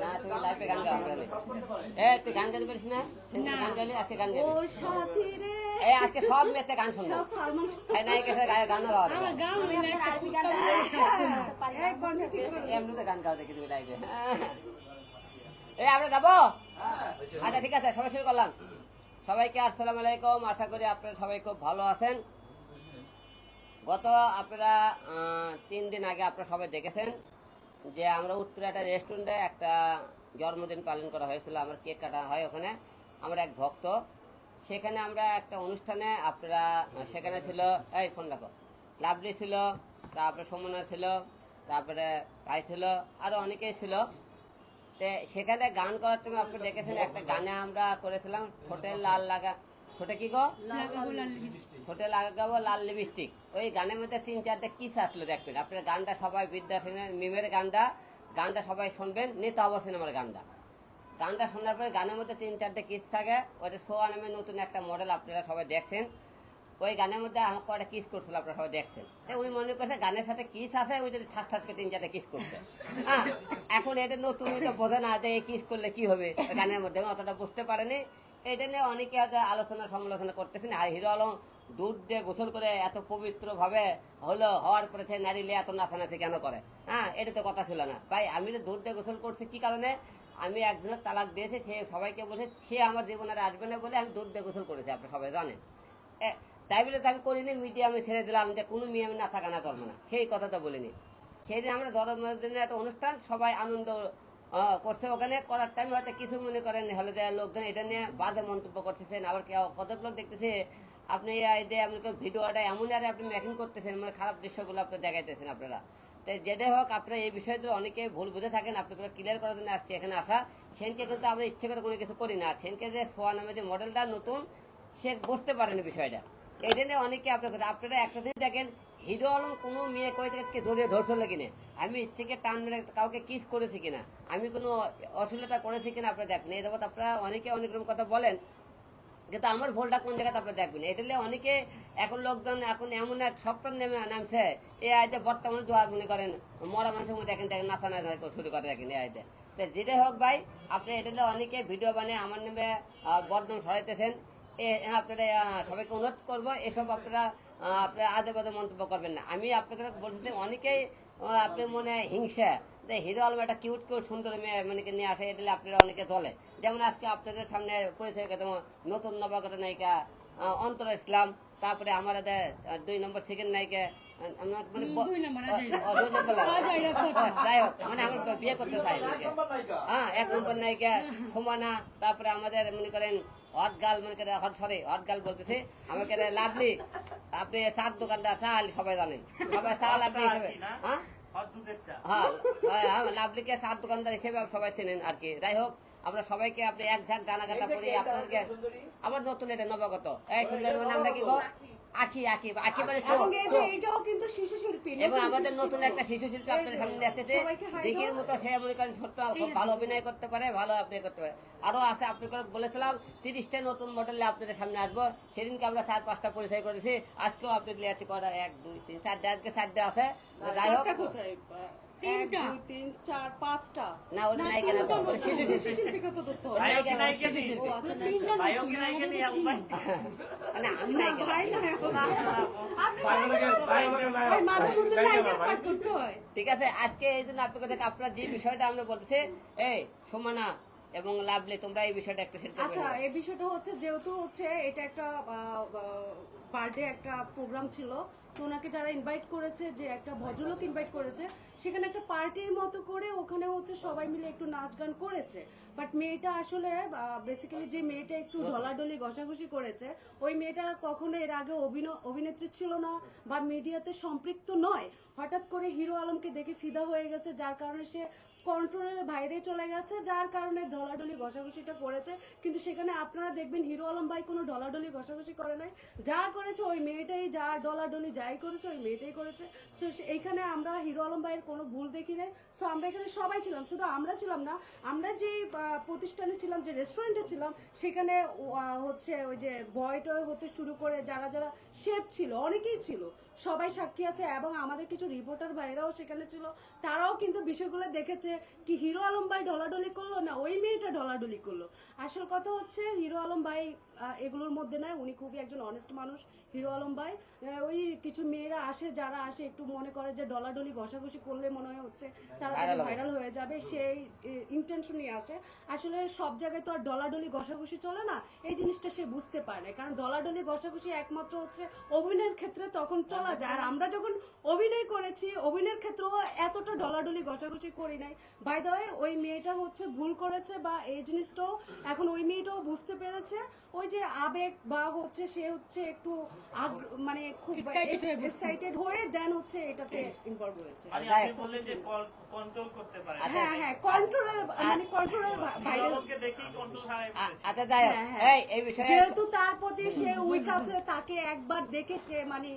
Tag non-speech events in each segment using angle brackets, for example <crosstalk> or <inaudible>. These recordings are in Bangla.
না তুমি লাইফে গান গাও পারবে এ তুই গান গাইতে পারিস না? সেদিন গান গাইলি আজকে গান ও সাথী রে। এ আজকে সব মেয়েতে গান শুনব। সব সালমান শাহ। নাই কেসে গায়ে গান গাওয়া আমার গান হই না একটা কুত্তা এক ঘণ্টা ঠিক করে এমনিতে গান গাও দেখি তুমি লাইভে এই আমরা যাব? আচ্ছা ঠিক আছে সবাই শুরু করলাম। সবাইকে আসসালামু আলাইকুম। আশা করি আপনারা সবাই খুব ভালো আছেন। গত আপনারা তিন দিন আগে আপনারা সবাই দেখেছেন। যে আমরা উত্তরে একটা রেস্টুরেন্টে একটা জন্মদিন পালন করা হয়েছিল, আমার কেক কাটা হয় ওখানে। আমার এক ভক্ত। সেখানে আমরা একটা অনুষ্ঠানে আপনারা, সেখানে ছিল, এই ফোন রাখো। লাভলি ছিল, তারপরে সমনা ছিল, তারপরে ভাই ছিল আরও অনেকেই ছিল। তে সেখানে গান করার সময় আপনি দেখেছেন একটা গানে আমরা করেছিলাম ঠোঁটে লাল লাগা। ঠোঁটে কি গো? ঠোঁটে লাগাবো লাল লিপস্টিক। ওই গানের মধ্যে তিন চারটে কিস আসলো দেখবেন? আপনার গানটা সবাই বিদ্যাসেনের মিমের গানটা গানটা সবাই শুনবেন নিত অবর সিনেমার গানটা। গানটা শোনার পরে গানের মধ্যে তিন চারটে কিস থাকে? ওইটা সোয়া নামে নতুন একটা মডেল আপনারা সবাই দেখছেন। ওই গানের মধ্যে আমাকে একটা কিস করছিল আপনারা সবাই দেখছেন? ওই মনে করছে গানের সাথে কিস আছে ওই যদি ঠাস ঠাস করে তিন চারটে কিস করতে হ্যাঁ এখন এটা নতুন বোঝে না যে কিস করলে কি হবে? গানের মধ্যে অতটা বুঝতে পারেনি। এটা নিয়ে অনেকে হয়তো আলোচনা সমালোচনা করতেছেন। আর হিরো আলম দুধ দিয়ে গোসল করে এত পবিত্র ভাবে হলো হওয়ার পরে সে নারী এত নাচানাচি কেন করে? হ্যাঁ এটা তো কথা ছিল না। ভাই, আমি তো দুধ দিয়ে গোসল করছি কি কারণে? আমি একজনের তালাক দিয়েছি, সে সবাইকে বলেছে, সে আমার জীবনে আসবে না বলে আমি দুধ দিয়ে গোসল করেছি আপনি সবাই জানেন। তাই বলে তো আমি করিনি, মিডিয়া আমি ছেড়ে দিলাম যে কোনো মেয়ে আমি নাচা গানা করব না। সেই কথা তো বলিনি। সেই দিন আমরা জন্মদিনের একটা অনুষ্ঠান, সবাই আনন্দ করছে ওখানে, করার টাইম হয়তো কিছু মনে করেন হলে লোকজন এটা নিয়ে বাজে মন্তব্য করতেছেন। আবার কতক লোক দেখতেছে? আপনি যে আপনি ভিডিওটা এমন আরে আপনি মেকিং করতেছেন মানে খারাপ দৃশ্যগুলো আপনি দেখাইতেছেন আপনারা। তো যেটাই হোক, আপনারা এই বিষয়গুলো অনেকে ভুল বুঝে থাকেন আপনাদের ক্লিয়ার করার জন্য আজকে এখানে আসা। সেনকে কিন্তু আমরা ইচ্ছে করে কোনো কিছু করি না। সেনকে যে সোয়া নামে যে মডেলটা নতুন, সে বুঝতে পারেনি বিষয়টা। এই জন্য অনেকে আপনার কথা আপনারা একটা দিন দেখেন হিরো আলম কোনো মেয়ে কই থেকে ধরে ধরছিল কিনা? আমি ইচ্ছেকে টান মেরে কাউকে কিস করেছি কিনা? আমি কোনো অশ্লীলতা করেছি কিনা আপনারা দেখবেন এই যাবত আপনারা অনেকে অনেক রকম কথা বলেন, কিন্তু আমার ভুলটা কোন জায়গাতে আপনারা দেখবেন? এটা অনেকে এখন লোকজন এখন এমন এক সপ্তাহ নেমে নামছে, এই আয়তে বর্তমানে দোয়া মনে করেন, মরা মানুষের মধ্যে দেখেন দেখেন নাচা নাচা শুরু করে দেখেন এই আয়তে। তো যেটাই হোক ভাই, আপনি এটা অনেকে ভিডিও বানিয়ে আমার নামে বদনাম সরাইতেছেন আপনারা সবাইকে অনুরোধ করব এসব আপনারা আপনারা আদে বাদে মন্তব্য করবেন না। আমি আপনাকে বলছি যে অনেকেই আপনি মনে হিংসা যে হিরো আলম একটা কিউট কিউট সুন্দর মেয়ে মানে নিয়ে আসে এটা আপনারা অনেকে চলে। যেমন আজকে আপনাদের সামনে পরিচয় কথা নতুন নবাগত নায়িকা অন্তর ইসলাম তারপরে আমার এদের, দুই নম্বর সেকেন্ড নায়িকা মানে মানে হ্যাঁ তারপরে আমাদের মনে করেন হট গার্ল মনে করেন হট সরি হট গার্ল বলতেছে আমাকে রে লাভলি আপনি চার দোকানটা চাল সবাই জানেন সবাই চাল আপনি হিসেবে হ্যাঁ হ্যাঁ লাভলিকে চার দোকানদার হিসেবে সবাই চেনেন আর কি যাই হোক আমরা সবাইকে আপনি এক ঝাঁক গানা গাটা পড়ি আপনাদেরকে আবার নতুন এটা নবাগত এই সুন্দর মানে আমরা কি গো আখি আখি আখি মানে চোখ। এটাও কিন্তু শিশু শিল্পী এবং আমাদের নতুন একটা শিশু শিল্পী আপনাদের সামনে দিঘির মতো সে মনে করেন ছোট্ট খুব ভালো অভিনয় করতে পারে ভালো অভিনয় করতে পারে। আরও আছে আপনাকে বলেছিলাম তিরিশটা নতুন মডেলে আপনাদের সামনে আসব। সেদিনকে আমরা চার পাঁচটা পরিচয় করেছি আজকেও আপনি লিয়াতি করা এক দুই তিন চারটে আজকে চারটে আছে। যাই হোক। চারটা কোথায়? এক, দুই, তিন, চার, পাঁচটা। না, ওটা নায়িকা না তো, তিনটা ওটা শিশু নতুন, শিল্পী। শিশু শিল্পীকে তো ধরতে হবে। নায়িকা নায়িকা শিশু নেই। শিল্পী। ও, আচ্ছা, তিনটা ভাইও নায়িকা নেই, তো চিনি। মানে আমি নায়িকা ভাই না, আপনি ভাই ভাই, মাঝে মধ্যে নায়িকার part করতে হয়। ঠিক আছে আজকে এই জন্য আপনাকে দেখে আপনার যে বিষয়টা আমরা বলতেছি এই সমানা এবং লাভলে তোমরা এই বিষয়টা একটু শেয়ার আচ্ছা এই বিষয়টা হচ্ছে যেহেতু হচ্ছে এটা একটা বার্থডে একটা প্রোগ্রাম ছিল তো ওনাকে যারা ইনভাইট করেছে, যে একটা ভদ্রলোক ইনভাইট করেছে, সেখানে একটা পার্টির মতো করে ওখানে হচ্ছে সবাই মিলে একটু নাচ গান করেছে। বাট মেয়েটা আসলে বেসিক্যালি যে মেয়েটা একটু ঢলাঢলি ঘষাঘষি করেছে, ওই মেয়েটা কখনো এর আগে অভিনেত্রী ছিল না বা মিডিয়াতে সম্পৃক্ত নয়। হঠাৎ করে হিরো আলমকে দেখে ফিদা হয়ে গেছে, যার কারণে সে কন্ট্রোলের বাইরে চলে গেছে, যার কারণে ঢলাঢলি ঘষাঘষিটা করেছে। কিন্তু সেখানে আপনারা দেখবেন হিরো আলম ভাই কোনো ডলাডলি ঘষাঘষি করে নাই। যা করেছে ওই মেয়েটাই যা ডলাডলি যাই করেছে, ওই মেয়েটাই করেছে। সো এইখানে আমরা হিরো আলম ভাইয়ের কোনো ভুল দেখি নাই। সো আমরা এখানে সবাই ছিলাম, শুধু আমরা ছিলাম না, আমরা যে প্রতিষ্ঠানে ছিলাম, যে রেস্টুরেন্টে ছিলাম, সেখানে হচ্ছে ওই যে বয় টয় হতে শুরু করে যারা যারা শেফ ছিল, অনেকেই ছিল। সবাই সাক্ষী আছে এবং আমাদের কিছু রিপোর্টার ভাইরাও সেখানে ছিল। তারাও কিন্তু বিষয়গুলো দেখেছে কি হিরো আলম ভাই ডলাডলি করল না ওই মেয়েটা ডলাডলি করল। আসল কথা হচ্ছে, হিরো আলম ভাই এগুলোর মধ্যে নয়, উনি খুবই একজন অনেস্ট মানুষ, হিরো আলম ভাই। ওই কিছু মেয়েরা আসে যারা আসে একটু মনে করে যে ডলাডলি ঘষাঘষি করলে মনে হয় হচ্ছে তারা ভাইরাল হয়ে যাবে সেই ইন্টেনশন নিয়ে আসে। আসলে সব জায়গায় তো আর ডলাডলি ঘষাঘষি চলে না এই জিনিসটা সে বুঝতে পারে না কারণ ডলাডলি ঘষাঘষি একমাত্র হচ্ছে অভিনয়ের ক্ষেত্রে তখন চলা যায়। আর আমরা যখন অভিনয় করেছি অভিনয়ের ক্ষেত্রেও এতটা ডলাডলি ঘষাঘষি করি নাই। বাই দ্য ওয়ে ওই মেয়েটা হচ্ছে ভুল করেছে বা এই জিনিসটাও এখন ওই মেয়েটাও বুঝতে পেরেছে। ওই যে আবেগ বা হচ্ছে সে হচ্ছে একটু আগ- মানে খুব। এক্সাইটেড হয়ে দেন হচ্ছে এটাতে ইনভলভ হয়েছে মানে তাই- আপনি বললেন যে কন্ট্রোল করতে পারে। আচ্ছা। হ্যাঁ হ্যাঁ কন্ট্রোলের মানে কন্ট্রোলের বাইরে হিরোকে দেখেই কন্ট্রোল হারায় আচ্ছা হ্যাঁ, হ্যাঁ। এই এই বিষয়ে যেহেতু তার প্রতি সে উইক আছে তাকে একবার দেখে সে মানে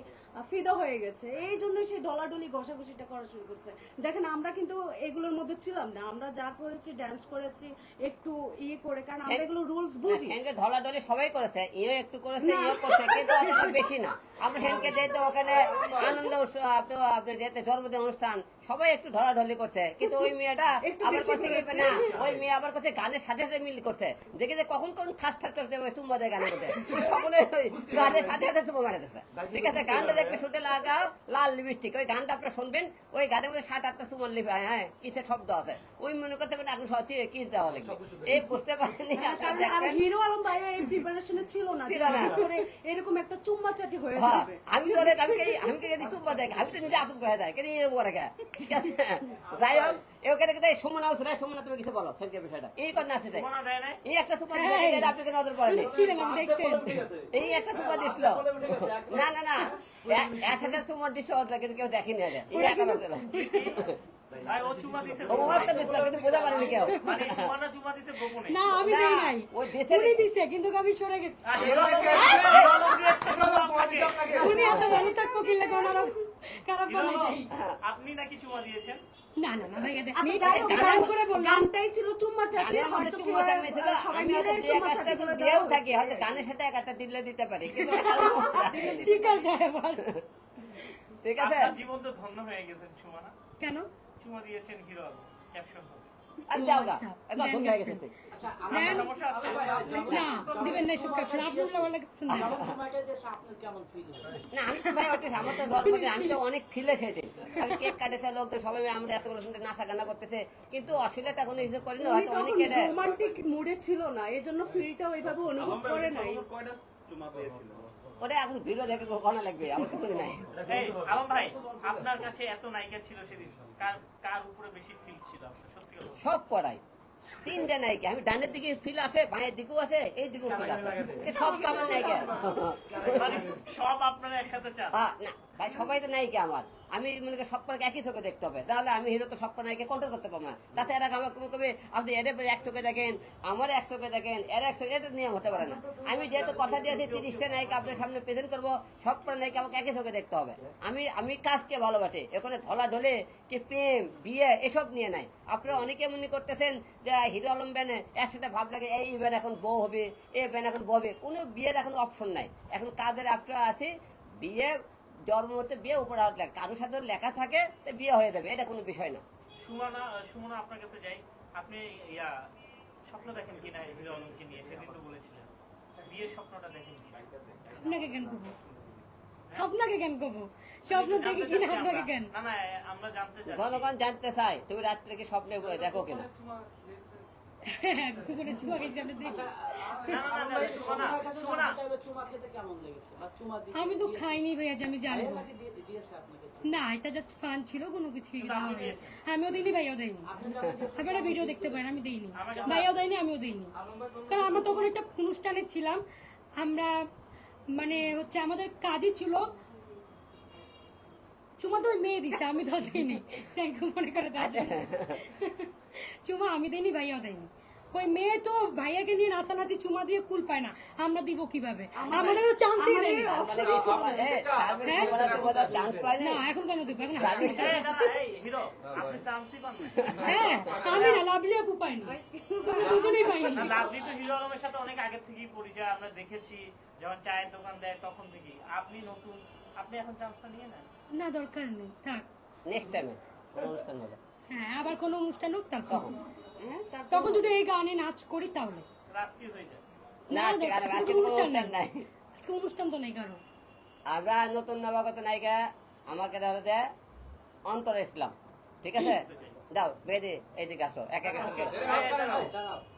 ফিদা হয়ে গেছে। এই জন্য সে ডলাডলি ঘষাঘষিটা করা শুরু করছে। দেখেন আমরা কিন্তু এগুলোর মধ্যে ছিলাম না। আমরা যা করেছি ড্যান্স করেছি একটু ইয়ে করে কারণ আমরা এগুলো রুলস বুঝি। সেনকে ঢলাঢলি সবাই করেছে ইও একটু করেছে না। ইও করছে কিন্তু বেশি না। আমরা সেনকে যেহেতু ওখানে আনন্দ উৎসব আপনি যেতে যেহেতু জন্মদিন অনুষ্ঠান সবাই একটু ঢলাঢলি করছে। কিন্তু ওই মেয়েটা <laughs> আবার বেশি করছে কি করেছে। না ওই মেয়ে আবার করছে গানের সাথে সাথে মিল করছে। দেখে যে কখন কোন ঠাস ঠাস করতে হবে চুম্বা দেয় গানের মধ্যে <laughs> সকলে ওই গানের সাথে সাথে চুম্বা মারা দিচ্ছে। ঠিক আছে গানটা দেখবে শুটে লাগাও লাল লিপস্টিক ওই গানটা আপনারা শুনবেন ওই গানের মধ্যে সাত আটটা চুমার লিপ হ্যাঁ কিসের শব্দ আছে। ওই মনে করতে পারেন এখন সত্যি কি দেওয়া লাগবে এই বুঝতে পারেনি দেখবেন হিরো আলম ভাই এই প্রিপারেশনে ছিল না যে ছিল না। এরকম একটা চুম্বাচাটি হয়ে হ্যাঁ, যাবে। আমি তো আমি আমি কে চুম্বা দেখ আমি তো নিজে আতঙ্ক হয়ে যায় কেন এরকম করে কে? ঠিক আছে? যাই হোক সুমন সুমন তুমি কিছু বলো সেলকে বিষয়টা। এই কর আছে? এই একটা সুপার দিয়ে আপনি কেন দেখছেন? এই একটা সুপার দিছিল না না না। একসাথে দিচ্ছে ওটা কিন্তু কেউ দেখেনি আগে। এই একা দিছে কেউ। মানে দিছে না আমি দেই নাই। উনি দিছে কিন্তু আমি সরে গেছি। উনি এত ভালো খারাপ হিরো, বানাই আপনি নাকি চুমা দিয়েছেন? না না না ভাইয়া আচ্ছা, যাই হোক, গান করে বললাম। গানটাই ছিল চুম্বাচাটি গানের হয়তো চুম্বা কি- টান সবাই মিলে দুই এক করে দিয়েও থাকি হয়তো গানের সাথে এক দিলে দিতে পারি কিন্তু <laughs> শিকার যায় আবার। ঠিক আছে? জীবন তো ধন্য হয়ে গেছেন সুমনা কেন? চুমা দিয়েছেন হিরো ক্যাপশন আর দাও আচ্ছা, একদম গেছে আপনি তো আমি অনেক ফিলে সেদিন কেক কাটেছে লোক সবাই মিলে আমরা এতগুলো শুনতে নাচা গানা করতেছে। কিন্তু অশ্লীলতা কোনো কিছু করি হয়তো অনেকে রোমান্টিক মুডে ছিল না এই জন্য ফিলটা ওইভাবে অনুভব করে নাই। ওটা এখন ভিডিও দেখে ঘনা লাগবে আমার তো কোনো নাই। আলম ভাই আপনার কাছে এত নায়িকা ছিল সেদিন? কার কার উপরে বেশি ফিল ছিল আপনার। সব পড়াই। তিনটে নায়িকা। আমি ডানের দিকে ফিল আছে বাঁয়ের দিকেও আছে এই দিকেও ফিল আছে। সব আমার নায়িকা। সব আপনারা একসাথে চান। না। ভাই, সবাই তো নায়িকা আমার। আমি মনে করি সব কটাকে একই চোখে দেখতে হবে। তাহলে আমি হিরো তো সব নায়িকা কন্ট্রোল করতে পারব না। তাতে এরা আমার কবে কবে আপনি এদের এক চোখে দেখেন আমার এক চোখে দেখেন, এর এক চোখে এটা নিয়ম হতে পারে না। আমি যেহেতু কথা দিয়েছি, তিরিশটা নায়িকা আপনার সামনে প্রেজেন্ট করব, সব কটা নায়িকা আমাকে একই চোখে দেখতে হবে। আমি আমি কাজকে ভালোবাসি। এখানে ঢলা ঢলে কি প্রেম, বিয়ে এসব নিয়ে নাই। আপনারা অনেকে মনে করতেছেন যে হিরো আলম ব্যানে একসাথে ভাব লাগে, এই ব্যান এখন বউ হবে, এই ব্যান এখন বউ হবে। কোনো বিয়ের এখন অপশন নাই। এখন কাদের আপনারা আছে? বিয়ে জন্ম হতে বিয়ে উপরে হাত লেখা। কারোর সাথে লেখা থাকে তো বিয়ে হয়ে যাবে এটা কোনো বিষয় না। সুমনা সুমনা আপনার কাছে যাই। আপনি ইয়া স্বপ্ন দেখেন কিনা হিরো নিয়ে? সেদিন তো বলেছিলেন। বিয়ের স্বপ্নটা দেখেন কিনা? আপনাকে কেন করব? আপনাকে কেন করব? স্বপ্ন দেখি কিনা আপনাকে কেন? না না আমরা জানতে চাচ্ছি। জনগণ জানতে চাই তুমি রাত্রে কি স্বপ্নে দেখো কিনা? চুমা দিয়েছে কুকুরে চুয়া আপনি দেখি না না না সুমনা সুমনা আমি তো খাইনি ভাইয়া যে আমি জানি না। এটা জাস্ট ফান ছিল কোনো কিছু কিন্তু আমিও দিইনি ভাইয়াও দেয়নি আপনারা ভিডিও দেখতে পারেন আমি দিইনি। ভাইয়াও দেয়নি আমিও দিইনি। কারণ আমরা তখন একটা অনুষ্ঠানে ছিলাম আমরা মানে হচ্ছে আমাদের কাজই ছিল চুমা তো ওই মেয়ে দিছে আমি তো দিইনি। থ্যাংক ইউ মনে করে দেওয়ার জন্য। চুমা আমি দিইনি ভাইয়াও দেয়নি ওই মেয়ে তো ভাইয়াকে নিয়ে নাচানাচি চুমা দিয়ে কুল পায় না। আমরা দিব কীভাবে? আমাদের তো চান্সই নেই। তার মানে মানে তো বোধহয় chance পায় না? এখন কেন দিব? এখন। হ্যাঁ আমি না লাভলি আপু পাইনি দুজনেই পাইনি লাভলি তো হিরো আলমের সাথে অনেক আগে থেকেই পরিচয় আমরা দেখেছি। যখন চায়ের দোকান দেয় তখন থেকেই। আপনি নতুন আপনি এখন চান্সটা নিয়ে নেন। না দরকার নেই। থাক। নেক্সট টাইমে অনুষ্ঠান হলে হ্যাঁ আবার কোনো অনুষ্ঠান হোক তারপর। হ্যাঁ তখন যদি এই গানে নাচ করি তাহলে। হয়ে না অনুষ্ঠান নাই। আজকে অনুষ্ঠান তো নেই কারও। আমরা নতুন নবাগত নায়িকা আমাকে ধরে দেয় অন্তর ইসলাম ঠিক আছে? যাও বেদি এইদিকে আসো এক এক আসো।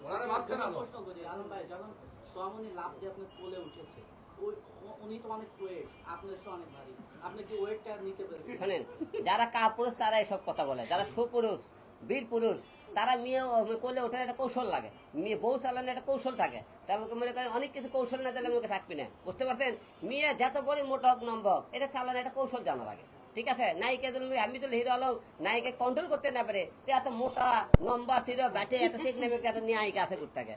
ওনারা মাঝখানে আনো। প্রশ্ন করি আলম ভাই যখন সোয়ামনি লাভ দিয়ে আপনার কোলে উঠেছে ওই উ- উনি তো অনেক ওয়েট আপনার সে অনেক ভারী। আপনি কি ওয়েটটা নিতে পেরেছেন? শোনেন যারা কাপুরুষ তারা এসব কথা বলে। যারা সুপুরুষ বীর পুরুষ তারা মেয়ে করলে ওঠার একটা কৌশল লাগে। মেয়ে বউ চালানো একটা কৌশল থাকে। তার মনে করেন অনেক কিছু কৌশল না দিলে আমাকে থাকবি না। বুঝতে পারছেন? মেয়ে যত বলি মোটা হোক নম্বর এটা চালানো একটা কৌশল জানা লাগে। ঠিক আছে? নায়িকা তুমি আমি তো হিরো আলম। নায়িকা কন্ট্রোল করতে না পারে। তো এত মোটা, নম্বা ছিল ব্যাটে এত ঠিক নেমে এত নিয়ে আছে করতে থাকে